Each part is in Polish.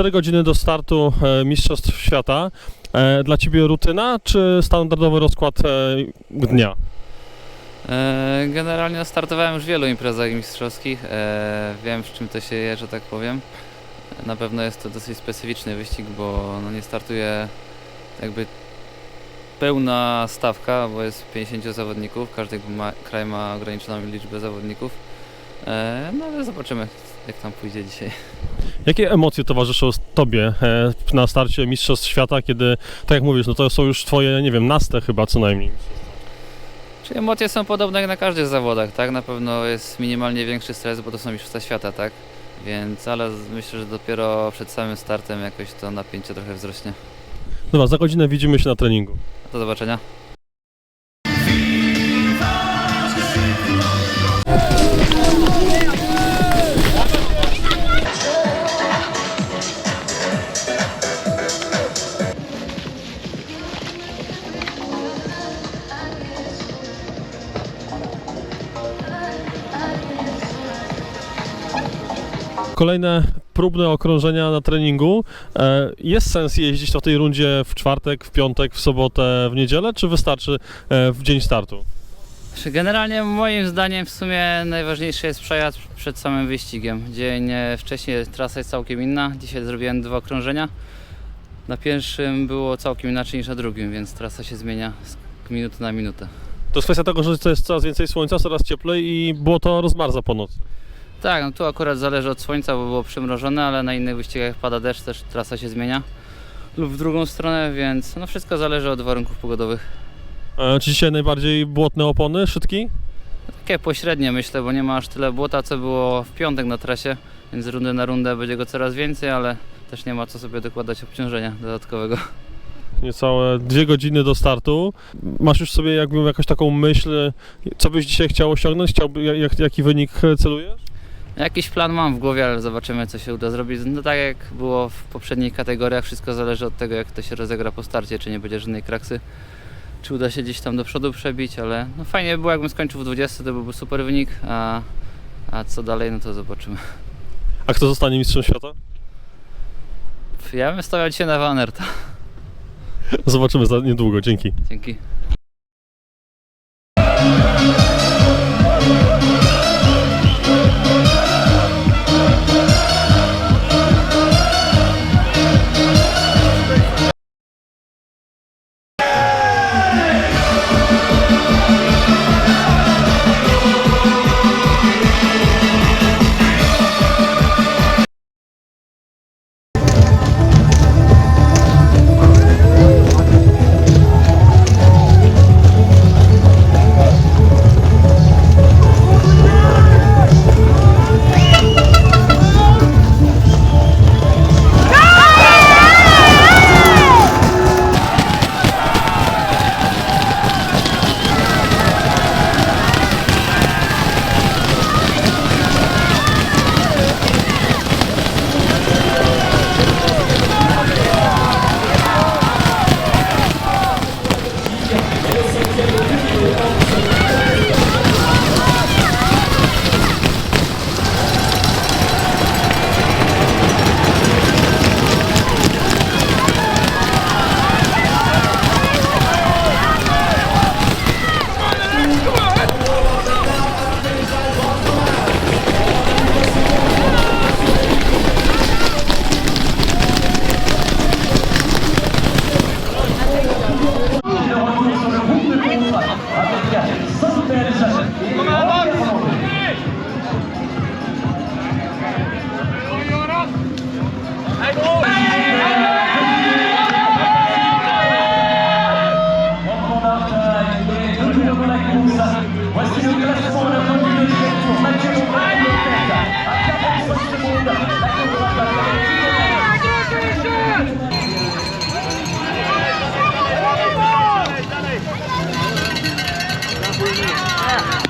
4 godziny do startu e, Mistrzostw Świata. E, Dla Ciebie rutyna, czy standardowy rozkład e, dnia? Generalnie startowałem już w wielu imprezach mistrzowskich. Wiem, z czym to się je, że tak powiem. Na pewno jest to dosyć specyficzny wyścig, bo no nie startuje jakby pełna stawka, bo jest 50 zawodników. Każdy ma, kraj ma ograniczoną liczbę zawodników. No ale zobaczymy, jak tam pójdzie dzisiaj. Jakie emocje towarzyszą Tobie e, na starcie Mistrzostw Świata, kiedy, tak jak mówisz, no to są już Twoje, nie wiem, naste chyba co najmniej. Czyli emocje są podobne jak na każdych zawodach, tak? Na pewno jest minimalnie większy stres, bo to są mistrzostwa świata, tak? Więc, ale myślę, że dopiero przed samym startem jakoś to napięcie trochę wzrośnie. Dobra, za godzinę widzimy się na treningu. Do zobaczenia. Kolejne próbne okrążenia na treningu. E, Jest sens jeździć na tej rundzie w czwartek, w piątek, w sobotę, w niedzielę, czy wystarczy e, w dzień startu? Czy Generalnie moim zdaniem w sumie najważniejszy jest przejazd przed samym wyścigiem. Dzień e, wcześniej trasa jest całkiem inna. Dzisiaj zrobiłem dwa okrążenia. Na pierwszym było całkiem inaczej niż na drugim, więc trasa się zmienia z minuty na minutę. To jest kwestia tego, że to jest coraz więcej słońca, coraz cieplej i było to rozmarza po nocy. Tak, no tu akurat zależy od słońca, bo było przymrożone, ale na innych wyścigach pada deszcz też trasa się zmienia. Lub w drugą stronę, więc no wszystko zależy od warunków pogodowych. E, Czy dzisiaj najbardziej błotne opony, szybki? Takie pośrednie myślę, bo nie ma aż tyle błota, co było w piątek na trasie, więc z rundy na rundę będzie go coraz więcej, ale też nie ma co sobie dokładać obciążenia dodatkowego. Niecałe dwie godziny do startu. Masz już sobie jakby jakąś taką myśl, co byś dzisiaj chciał osiągnąć? Chciałby, jak, jaki wynik celujesz? Jakiś plan mam w głowie, ale zobaczymy co się uda zrobić. No tak jak było w poprzednich kategoriach, wszystko zależy od tego jak to się rozegra po starcie, czy nie będzie żadnej kraksy, czy uda się gdzieś tam do przodu przebić, ale no fajnie by było jakbym skończył w 20, to byłby super wynik, a, a co dalej, no to zobaczymy. A kto zostanie mistrzem świata? Ja bym stawiał dzisiaj na Vanerta. Zobaczymy za niedługo, dzięki. Dzięki. Yeah.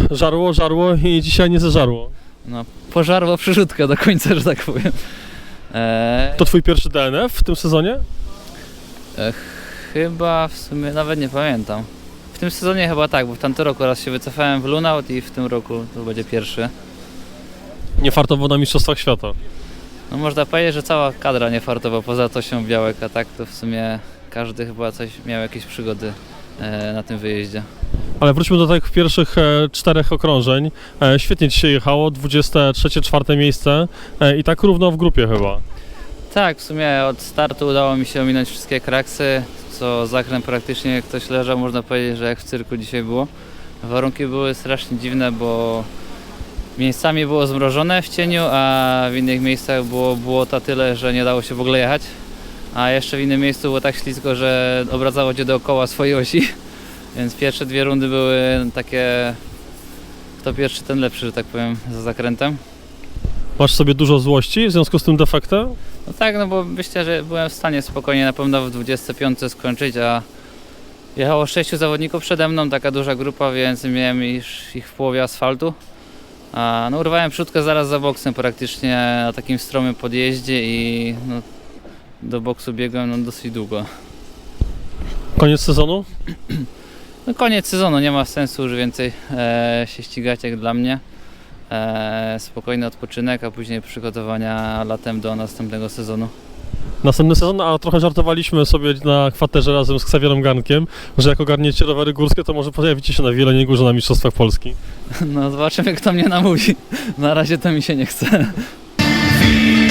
Żarło, żarło i dzisiaj nie zeżarło. No, pożarło przyrzutka do końca, że tak powiem. E, To twój pierwszy DNF w tym sezonie? e, chyba w sumie nawet nie pamiętam. W tym sezonie chyba tak, bo w tamtym roku raz się wycofałem w Lunaut i w tym roku to będzie pierwszy. Nie fartowo na Mistrzostwach Świata. No można powiedzieć, że cała kadra nie fartowa, poza Tosią Białek, a tak to w sumie każdy chyba coś miał jakieś przygody na tym wyjeździe. Ale wróćmy do tych pierwszych e, czterech okrążeń. E, świetnie ci się jechało, 23, czwarte miejsce e, i tak równo w grupie chyba. Tak, w sumie od startu udało mi się ominąć wszystkie kraksy, co zakręt praktycznie jak ktoś leżał, można powiedzieć, że jak w cyrku dzisiaj było. Warunki były strasznie dziwne, bo miejscami było zmrożone w cieniu, a w innych miejscach było błota tyle, że nie dało się w ogóle jechać. A jeszcze w innym miejscu było tak ślisko, że obracało cię dookoła swojej osi. Więc pierwsze dwie rundy były takie, kto pierwszy, ten lepszy, że tak powiem, za zakrętem. Masz sobie dużo złości w związku z tym defektem? No tak, no bo myślę, że byłem w stanie spokojnie na pewno w 25 skończyć, a jechało sześciu zawodników przede mną, taka duża grupa, więc miałem już ich w połowie asfaltu. A no urwałem przódkę zaraz za boksem praktycznie na takim stromym podjeździe i no, do boksu biegłem no, dosyć długo. Koniec sezonu? No koniec sezonu, nie ma sensu już więcej e, się ścigać jak dla mnie. E, spokojny odpoczynek, a później przygotowania latem do następnego sezonu. Następny sezon, a trochę żartowaliśmy sobie na kwaterze razem z Ksawierem Garnkiem, że jak ogarniecie rowery górskie, to może pojawicie się na Wieleniej Górze na Mistrzostwach Polski. No zobaczymy kto mnie namówi. Na razie to mi się nie chce.